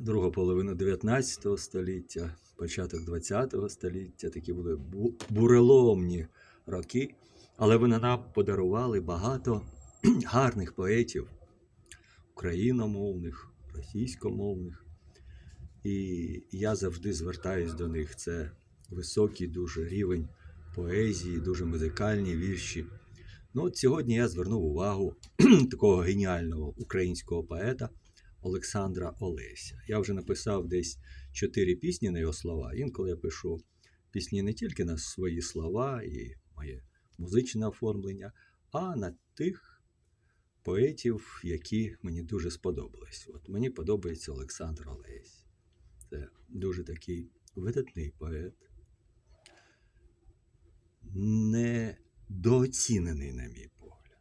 друга половина 19 століття, початок 20 століття. Такі були буреломні роки. Але вони нам подарували багато гарних поетів, україномовних, російськомовних. І я завжди звертаюсь до них. Це високий дуже рівень поезії, дуже музикальні вірші. Ну, от сьогодні я звернув увагу такого геніального українського поета Олександра Олеся. Я вже написав десь чотири пісні на його слова. Інколи я пишу пісні не тільки на свої слова і моє музичне оформлення, а на тих поетів, які мені дуже сподобались. От мені подобається Олександр Олесь. Це дуже такий видатний поет, недооцінений, на мій погляд.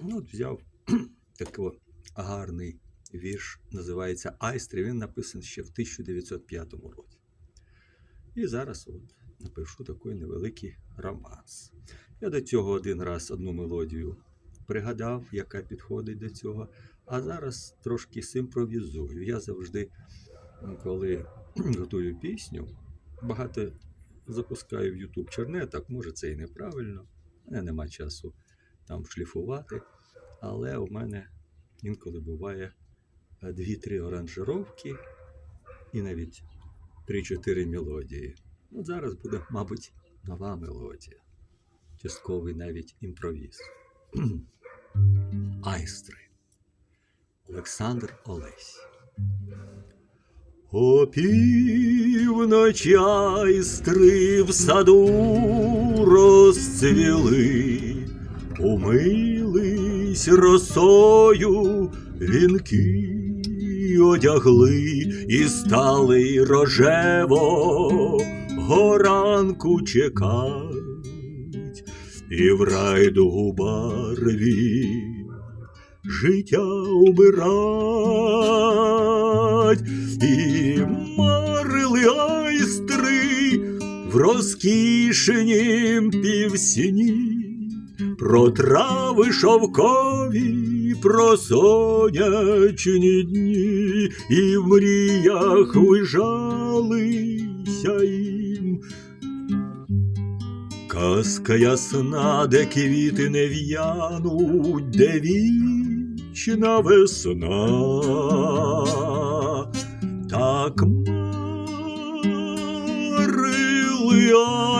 Ну, от взяв такий гарний вірш, називається Айстри. Він написаний ще в 1905 році. І зараз от напишу такий невеликий романс. Я до цього один раз одну мелодію пригадав, яка підходить до цього. А зараз трошки симпровізую. Я завжди, коли готую пісню, багато запускаю в YouTube чернеток, може це і неправильно, у мене нема часу там шліфувати. Але у мене інколи буває дві-три оранжировки і навіть 3-4 мелодії. От зараз буде, мабуть, нова мелодія, частковий навіть імпровіз. Айстри. Олександр Олесь. О півночі айстри в саду розцвіли, умились росою вінки одягли і стали рожево. Горанку чекать, і в райду барві життя умирать, і марили айстри в розкішенім півсні, про трави шовкові, про сонячні дні, і в мріях вижалися їм. Казка ясна, де квіти не в'януть, де вічна весна. Так марили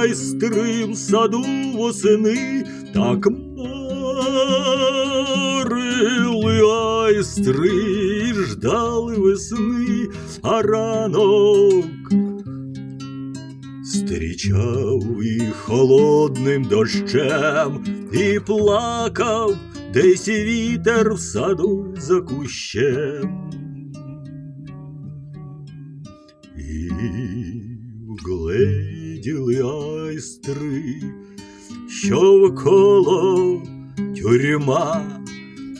айстри в саду восени, так марили айстри, і ждали весни, а ранок Зустрічав їх холодним дощем і плакав десь вітер в саду за кущем. І вгледіли айстри, що вколо тюрма,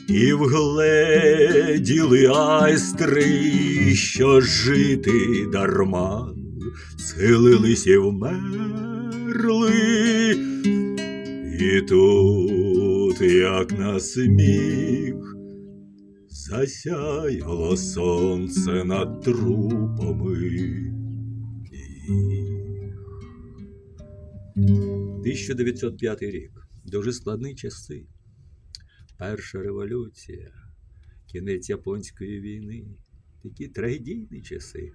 і вгледіли айстри, що жити дарма схилились і вмерли, і тут, як на сміх, засяяло сонце над трупами. їх. 1905 рік. Дуже складні часи. Перша революція, кінець японської війни. Такі трагедійні часи.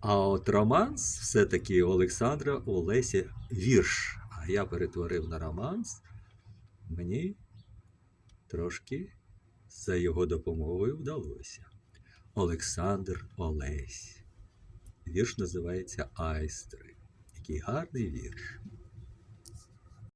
А от романс все-таки Олександра Олеся вірш. А я перетворив на романс. Мені трошки за його допомогою вдалося. Олександр Олесь. Вірш називається Айстри. Який гарний вірш.